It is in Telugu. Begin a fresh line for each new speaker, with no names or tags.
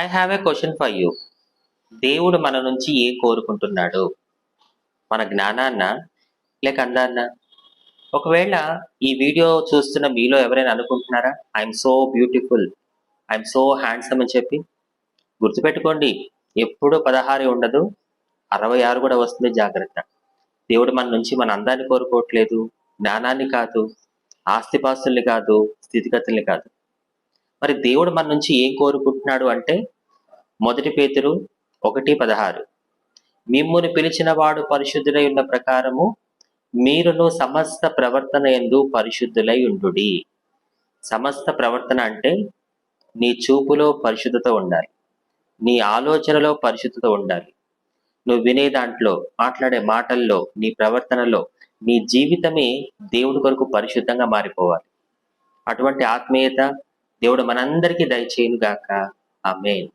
I have a question for you దేవుడు మన నుంచి ఏ కోరుకుంటున్నాడు? మన జ్ఞానాన్న లేక అందాన్న? ఒకవేళ ఈ వీడియో చూస్తున్న మీలో ఎవరైనా అనుకుంటున్నారా? I'm so beautiful I'm so handsome అని చెప్పి? గుర్తుపెట్టుకోండి ఎప్పుడు పదహారు ఉండదు అరవై ఆరు కూడా వస్తుంది జాగ్రత్త. దేవుడు మన నుంచి మన అందాన్ని కోరుకోవట్లేదు జ్ఞానాన్ని కాదు ఆస్తిపాస్తుల్ని కాదు స్థితిగతుల్ని కాదు. మరి దేవుడు మన నుంచి ఏం కోరుకుంటున్నాడు అంటే మొదటి పేతురు ఒకటి పదహారు. మిమ్మును పిలిచిన వాడు పరిశుద్ధులై ఉన్న ప్రకారము మీరును సమస్త ప్రవర్తన ఎందు పరిశుద్ధులై ఉండుడి. సమస్త ప్రవర్తన అంటే నీ చూపులో పరిశుద్ధత ఉండాలి. నీ ఆలోచనలో పరిశుద్ధత ఉండాలి. నువ్వు వినే దాంట్లో మాట్లాడే మాటల్లో నీ ప్రవర్తనలో నీ జీవితమే దేవుడి కొరకు పరిశుద్ధంగా మారిపోవాలి. అటువంటి ఆత్మీయత దేవుడు మనందరికీ దయచేయును గాక ఆమెన్.